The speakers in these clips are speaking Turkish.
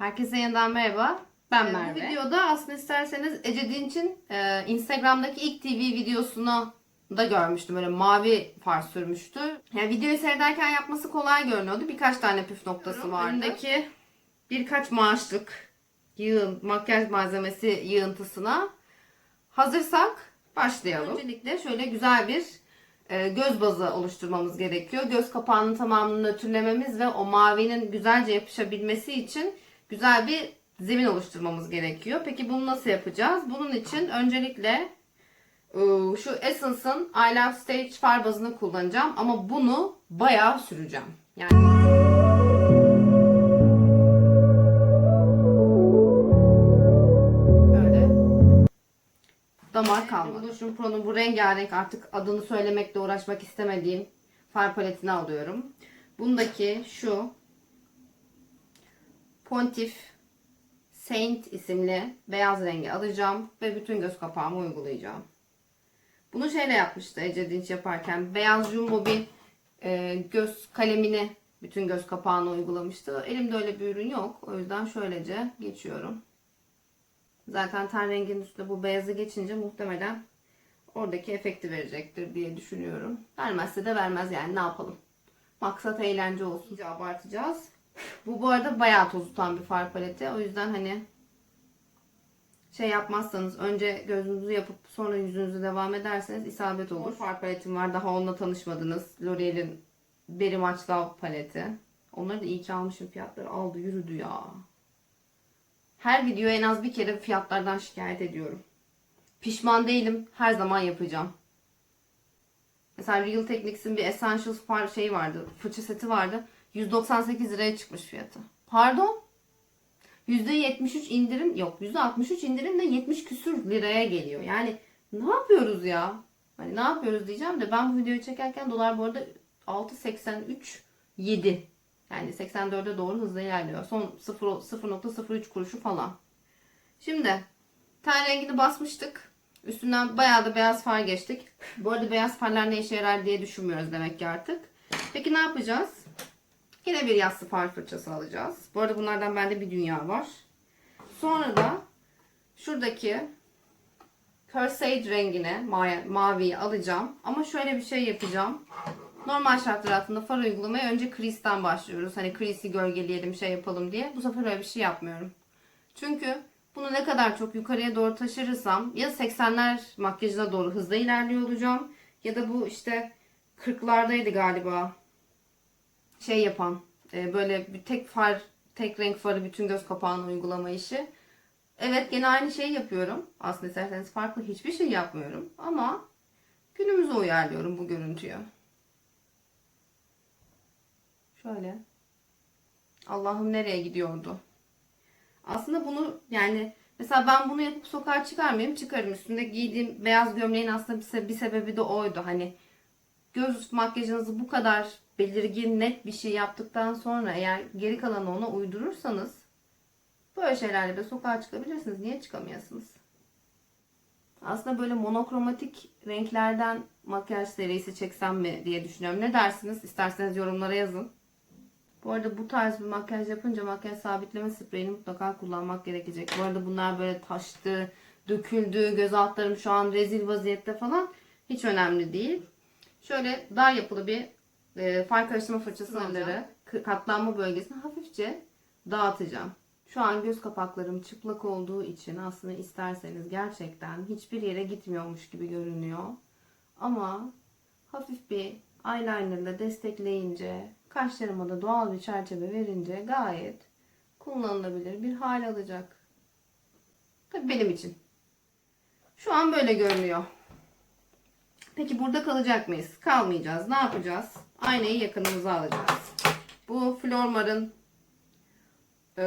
Herkese yeniden merhaba. Ben Ee, Merve. bu videoda aslında isterseniz Ece Dinç'in e, Instagram'daki ilk TV videosunu da görmüştüm. Böyle mavi far sürmüştü. Yani videoyu seyrederken yapması kolay görünüyordu. Birkaç tane püf noktası vardı. Önündeki birkaç maaşlık yığın, makyaj malzemesi yığıntısına hazırsak başlayalım. Öncelikle şöyle güzel bir e, göz bazı oluşturmamız gerekiyor. Göz kapağının tamamını nötrlememiz ve o mavinin güzelce yapışabilmesi için güzel bir zemin oluşturmamız gerekiyor. Peki bunu nasıl yapacağız? Bunun için öncelikle e, şu Essence'ın I Love Stage far bazını kullanacağım ama bunu bayağı süreceğim. Yani damar kalmadı. Blush'un Pro'nun bu rengarenk artık adını söylemekle uğraşmak istemediğim far paletini alıyorum. Bundaki şu Pontif Saint isimli beyaz rengi alacağım ve bütün göz kapağıma uygulayacağım. Bunu şeyle yapmıştı Ece Dinç yaparken. Beyaz jumbo bir e, göz kalemini bütün göz kapağına uygulamıştı. Elimde öyle bir ürün yok. O yüzden şöylece geçiyorum. Zaten ten renginin üstüne bu beyazı geçince muhtemelen oradaki efekti verecektir diye düşünüyorum. Vermezse de vermez yani ne yapalım. Maksat eğlence olsun. İyice abartacağız. Bu bu arada bayağı toz tutan bir far paleti. O yüzden hani şey yapmazsanız önce gözünüzü yapıp sonra yüzünüzü devam ederseniz isabet olur. Far paletim var. Daha onunla tanışmadınız. L'Oreal'in Berry Much Love paleti. Onları da iyi ki almışım. Fiyatları aldı yürüdü ya. Her video en az bir kere fiyatlardan şikayet ediyorum. Pişman değilim. Her zaman yapacağım. Mesela Real Techniques'in bir Essentials far şey vardı. Fırça seti vardı. 198 liraya çıkmış fiyatı. Pardon? %73 indirim yok. %63 indirimle 70 küsür liraya geliyor. Yani ne yapıyoruz ya? Hani ne yapıyoruz diyeceğim de ben bu videoyu çekerken dolar bu arada 6.83 7. Yani 84'e doğru hızla ilerliyor. Son 0 0.03 kuruşu falan. Şimdi ten rengini basmıştık. Üstünden bayağı da beyaz far geçtik. Bu arada beyaz farlar ne işe yarar diye düşünmüyoruz demek ki artık. Peki ne yapacağız? Yine bir yassı far fırçası alacağız. Bu arada bunlardan bende bir dünya var. Sonra da şuradaki Cursaid rengine ma- maviyi alacağım. Ama şöyle bir şey yapacağım. Normal şartlar altında far uygulamaya önce crease'den başlıyoruz. Hani crease'i gölgeleyelim şey yapalım diye. Bu sefer öyle bir şey yapmıyorum. Çünkü bunu ne kadar çok yukarıya doğru taşırırsam ya 80'ler makyajına doğru hızla ilerliyor olacağım. Ya da bu işte 40'lardaydı galiba şey yapan e, böyle bir tek far tek renk farı bütün göz kapağına uygulama işi. Evet gene aynı şeyi yapıyorum. Aslında isterseniz farklı hiçbir şey yapmıyorum. Ama günümüze uyarlıyorum bu görüntüyü. Şöyle. Allah'ım nereye gidiyordu? Aslında bunu yani mesela ben bunu yapıp sokağa çıkar mıyım? Çıkarım. Üstünde giydiğim beyaz gömleğin aslında bir, bir sebebi de oydu. Hani göz makyajınızı bu kadar belirgin net bir şey yaptıktan sonra eğer geri kalanı ona uydurursanız böyle şeylerle de sokağa çıkabilirsiniz. Niye çıkamıyorsunuz? Aslında böyle monokromatik renklerden makyaj serisi çeksem mi diye düşünüyorum. Ne dersiniz? İsterseniz yorumlara yazın. Bu arada bu tarz bir makyaj yapınca makyaj sabitleme spreyini mutlaka kullanmak gerekecek. Bu arada bunlar böyle taştı, döküldü, göz altlarım şu an rezil vaziyette falan. Hiç önemli değil. Şöyle daha yapılı bir e, far karıştırma fırçası alacağım. Katlanma bölgesine hafifçe dağıtacağım. Şu an göz kapaklarım çıplak olduğu için aslında isterseniz gerçekten hiçbir yere gitmiyormuş gibi görünüyor. Ama hafif bir eyelinerla destekleyince, kaşlarıma da doğal bir çerçeve verince gayet kullanılabilir bir hal alacak. Tabii benim için. Şu an böyle görünüyor. Peki burada kalacak mıyız? Kalmayacağız. Ne yapacağız? Aynayı yakınımıza alacağız. Bu Flormar'ın e,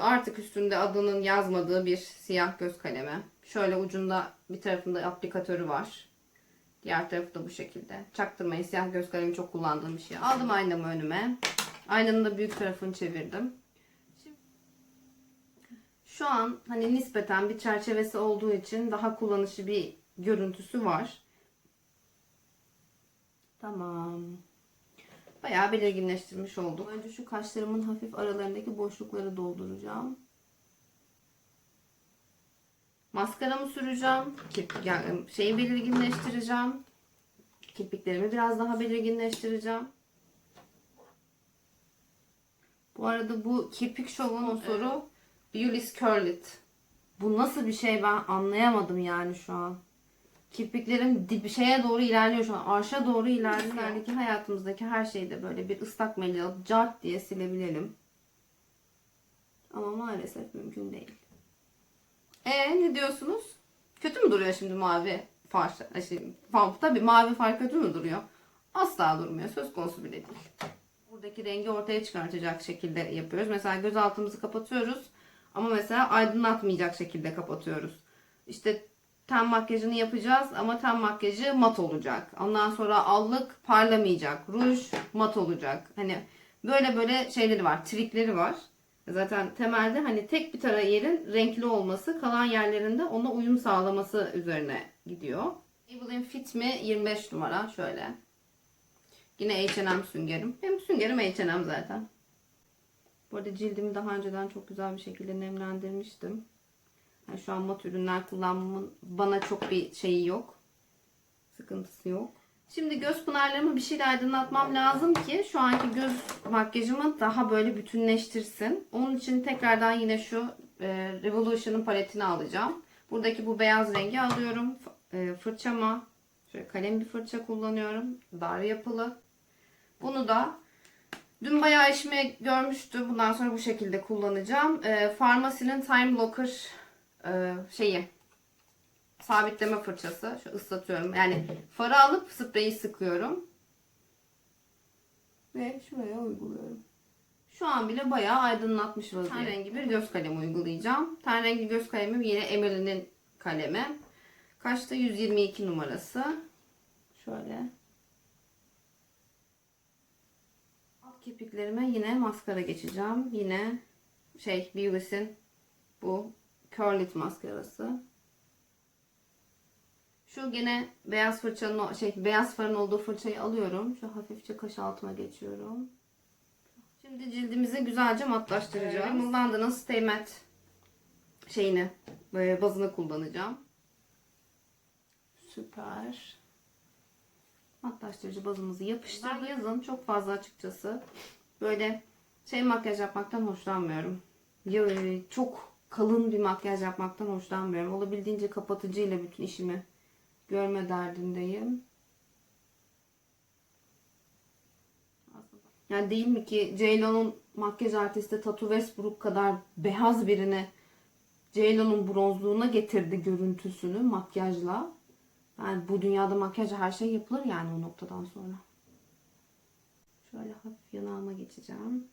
artık üstünde adının yazmadığı bir siyah göz kalemi. Şöyle ucunda bir tarafında aplikatörü var. Diğer tarafı da bu şekilde. Çaktırmayın. Siyah göz kalemi çok kullandığım bir şey. Aldım aynamı önüme. Aynanın da büyük tarafını çevirdim. Şu an hani nispeten bir çerçevesi olduğu için daha kullanışlı bir görüntüsü var. Tamam. bayağı belirginleştirmiş olduk. Önce şu kaşlarımın hafif aralarındaki boşlukları dolduracağım. Maskaramı süreceğim. Kirpik, yani şeyi belirginleştireceğim. Kirpiklerimi biraz daha belirginleştireceğim. Bu arada bu kirpik şovun unsuru Beulis Curlit. Bu nasıl bir şey ben anlayamadım yani şu an. Kirpiklerim dip şeye doğru ilerliyor şu an. Arşa doğru ilerliyor. Kendiki hayatımızdaki her şeyi de böyle bir ıslak mendil alıp cart diye silebilelim. Ama maalesef mümkün değil. E ne diyorsunuz? Kötü mü duruyor şimdi mavi far? Şey, far tabii mavi far kötü mü duruyor? Asla durmuyor. Söz konusu bile değil. Buradaki rengi ortaya çıkartacak şekilde yapıyoruz. Mesela göz altımızı kapatıyoruz. Ama mesela aydınlatmayacak şekilde kapatıyoruz. İşte ten makyajını yapacağız ama ten makyajı mat olacak. Ondan sonra allık parlamayacak. Ruj mat olacak. Hani böyle böyle şeyleri var. Trikleri var. Zaten temelde hani tek bir tara yerin renkli olması kalan yerlerinde ona uyum sağlaması üzerine gidiyor. Maybelline Fit Me 25 numara şöyle. Yine H&M süngerim. Benim süngerim H&M zaten. Bu arada cildimi daha önceden çok güzel bir şekilde nemlendirmiştim. Yani şu an mat ürünler kullanmamın bana çok bir şeyi yok. Sıkıntısı yok. Şimdi göz pınarlarımı bir şeyle aydınlatmam lazım ki şu anki göz makyajımı daha böyle bütünleştirsin. Onun için tekrardan yine şu e, Revolution'ın paletini alacağım. Buradaki bu beyaz rengi alıyorum. E, fırçama şöyle kalem bir fırça kullanıyorum. Dar yapılı. Bunu da dün bayağı işimi görmüştü. Bundan sonra bu şekilde kullanacağım. E, Farmacy'nin Time Blocker e, şeyi sabitleme fırçası. Şu ıslatıyorum. Yani farı alıp spreyi sıkıyorum. Ve şuraya uyguluyorum. Şu an bile bayağı aydınlatmış vaziyette. Ten rengi bir göz kalemi uygulayacağım. Ten rengi göz kalemim yine Emily'nin kalemi. Kaçta? 122 numarası. Şöyle. Alt kirpiklerime yine maskara geçeceğim. Yine şey Beavis'in bu Curlit maskarası. Şu gene beyaz fırçanın şey beyaz farın olduğu fırçayı alıyorum. Şu hafifçe kaş altıma geçiyorum. Şimdi cildimizi güzelce matlaştıracağım. Evet. London'ın Stay Matte şeyini böyle bazını kullanacağım. Süper. Matlaştırıcı bazımızı yapıştırdık. Yazın çok fazla açıkçası böyle şey makyaj yapmaktan hoşlanmıyorum. Çok kalın bir makyaj yapmaktan hoşlanmıyorum. Olabildiğince kapatıcıyla bütün işimi görme derdindeyim. Yani değil mi ki Ceylan'ın makyaj artisti Tatu Westbrook kadar beyaz birini Ceylan'ın bronzluğuna getirdi görüntüsünü makyajla. Yani bu dünyada makyaj her şey yapılır yani o noktadan sonra. Şöyle hafif yanağıma geçeceğim.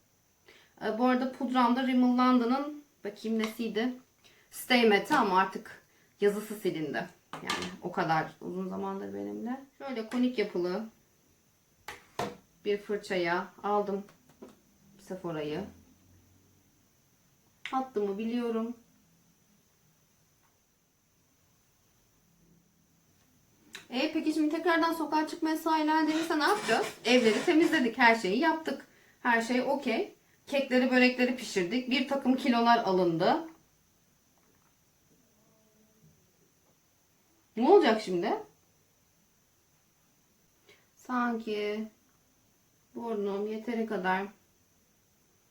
Ee, bu arada pudramda Rimmel London'ın bakayım nesiydi? Stay Matte ama artık yazısı silindi. Yani o kadar uzun zamandır benimle. Şöyle konik yapılı bir fırçaya aldım Sephora'yı. Attığımı biliyorum. E peki şimdi tekrardan sokağa çıkma yasağı ilan edilirse ne yapacağız? Evleri temizledik, her şeyi yaptık. Her şey okey. Kekleri, börekleri pişirdik. Bir takım kilolar alındı. Ne olacak şimdi? Sanki burnum yeteri kadar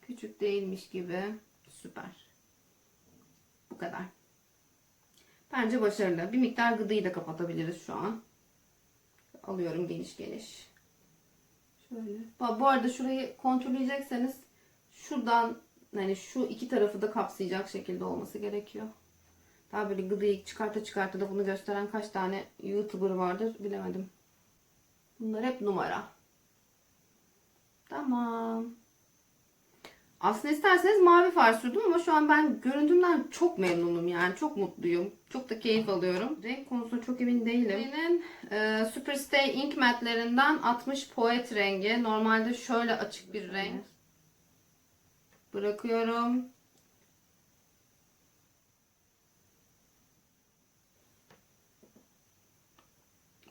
küçük değilmiş gibi. Süper. Bu kadar. Bence başarılı. Bir miktar gıdıyı da kapatabiliriz şu an. Alıyorum geniş geniş. Şöyle. Bu arada şurayı kontrolleyecekseniz şuradan yani şu iki tarafı da kapsayacak şekilde olması gerekiyor. Daha böyle gıdıyı çıkarta çıkarta da bunu gösteren kaç tane YouTuber vardır bilemedim. Bunlar hep numara. Tamam. Aslında isterseniz mavi far sürdüm ama şu an ben görüntümden çok memnunum yani. Çok mutluyum. Çok da keyif alıyorum. Renk konusunda çok emin değilim. Benim e, Superstay Ink Matte'lerinden 60 Poet rengi. Normalde şöyle açık bir renk. Bırakıyorum.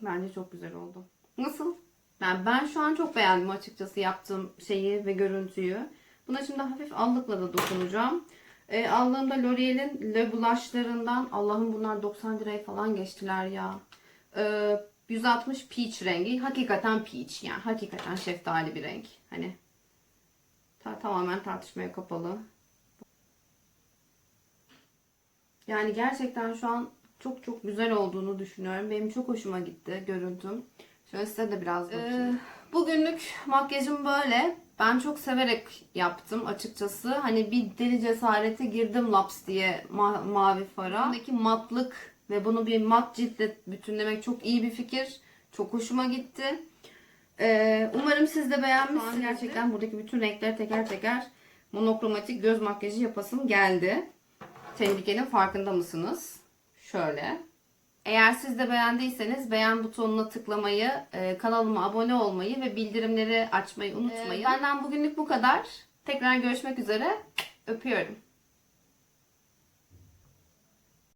Bence çok güzel oldu. Nasıl? Yani ben şu an çok beğendim açıkçası yaptığım şeyi ve görüntüyü. Buna şimdi hafif allıkla da dokunacağım. E, aldığımda L'Oreal'in Le Blush'larından Allah'ım bunlar 90 liraya falan geçtiler ya. E, 160 peach rengi. Hakikaten peach yani. Hakikaten şeftali bir renk. Hani ta- tamamen tartışmaya kapalı. Yani gerçekten şu an çok çok güzel olduğunu düşünüyorum. Benim çok hoşuma gitti görüntüm. Şöyle size de biraz bakayım. bugünlük makyajım böyle. Ben çok severek yaptım açıkçası. Hani bir deli cesarete girdim laps diye ma- mavi fara. Buradaki matlık ve bunu bir mat ciltle bütünlemek çok iyi bir fikir. Çok hoşuma gitti. Ee, umarım siz de beğenmişsiniz. Gerçekten buradaki bütün renkleri teker teker monokromatik göz makyajı yapasım geldi. Tehlikenin farkında mısınız? Şöyle. Eğer siz de beğendiyseniz beğen butonuna tıklamayı, e, kanalıma abone olmayı ve bildirimleri açmayı unutmayın. Benden bugünlük bu kadar. Tekrar görüşmek üzere. Öpüyorum.